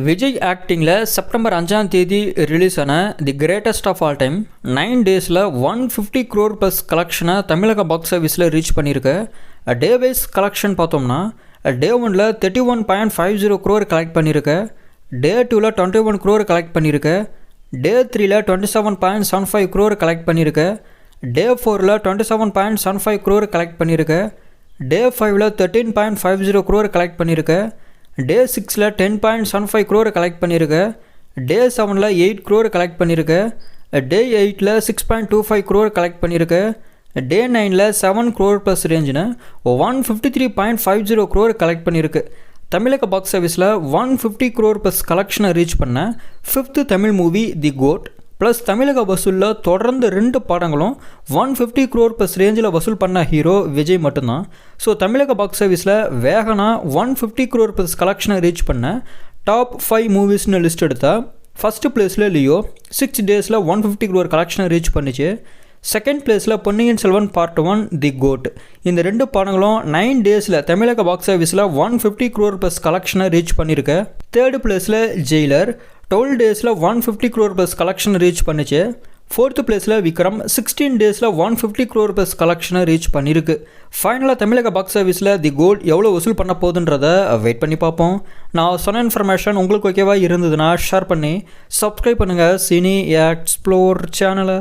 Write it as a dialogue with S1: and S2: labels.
S1: Vijay ஆக்டிங்கில் September அஞ்சாம் தேதி release ஆன the greatest of all time nine டேஸில் ஒன் ஃபிஃப்டி க்ரோர் ப்ளஸ் கலெக்ஷனை தமிழக பாக்ஸ் ஆஃபீஸில் ரீச் பண்ணியிருக்கு டே வைஸ் கலெக்ஷன் பார்த்தோம்னா டே ஒனில் thirty one point five zero crore collect பண்ணியிருக்கு டே டூவில் டுவெண்ட்டி ஒன் க்ரோர் கலெக்ட் பண்ணியிருக்கு டே த்ரீல twenty seven point seven five crore collect பண்ணியிருக்கு டே ஃபோரில் twenty seven point seven five crore collect பண்ணியிருக்கு day ஃபைவ்ல thirteen point five zero crore collect பண்ணியிருக்கு day சிக்ஸில் ten point seven five crore collect பண்ணியிருக்கு day செவனில் eight crore collect பண்ணியிருக்கு day எயிட்டில் six point two five crore collect பண்ணியிருக்க day நைனில் செவன் க்ரோர் ப்ளஸ் ரேஞ்சில் one fifty three point five zero crore collect பண்ணியிருக்கு தமிழக பாக்ஸ் ஆஃபீஸில் ஒன் ஃபிஃப்டி க்ரோர் ப்ளஸ் கலெக்ஷனை ரீச் பண்ண fifth Tamil movie the GOAT plus தமிழக வசூலில் தொடர்ந்து ரெண்டு படங்களும் ஒன் ஃபிஃப்டி க்ரோர் ப்ளஸ் ரேஞ்சில் வசூல் பண்ண ஹீரோ விஜய் மட்டும்தான். ஸோ தமிழக பாக்ஸ் ஆஃபீஸில் வேகனா ஒன் ஃபிஃப்டி க்ரோர் ப்ளஸ் கலெக்ஷனை ரீச் பண்ண டாப் ஃபைவ் மூவிஸ்னு லிஸ்ட் எடுத்தால் ஃபஸ்ட்டு பிளேஸில் லியோ சிக்ஸ் டேஸில் ஒன் ஃபிஃப்டி க்ரோர் கலெக்ஷனை ரீச் பண்ணிச்சு. செகண்ட் பிளேஸில் Ponniyin Selvan part one the GOAT இந்த ரெண்டு படங்களும் நைன் டேஸில் தமிழக பாக்ஸ் ஆஃபீஸில் ஒன் ஃபிஃப்டி க்ரோர் ப்ளஸ் கலெக்ஷனை ரீச் பண்ணியிருக்கு தேர்டு பிளேஸில் ஜெயிலர் டுவெல் டேஸில் one fifty crore plus collection reach பண்ணிச்சு. ஃபோர்த்து பிளேஸில் விக்ரம் சிக்ஸ்டீன் டேஸில் ஒன் ஃபிஃப்டி க்ரோர் ப்ளஸ் கலெக்ஷனை ரீச் பண்ணியிருக்கு ஃபைனலாக தமிழக பாக்ஸ் ஆஃபீஸில் தி கோல்ட் எவ்வளோ வசூல் பண்ண போகுதுன்றத வெயிட் பண்ணி பார்ப்போம். நான் சொன்ன இன்ஃபர்மேஷன் உங்களுக்கு ஓகேவா இருந்ததுன்னா ஷேர் பண்ணி சப்ஸ்கிரைப் பண்ணுங்கள் சினி எக்ஸ்ப்ளோர் சேனலை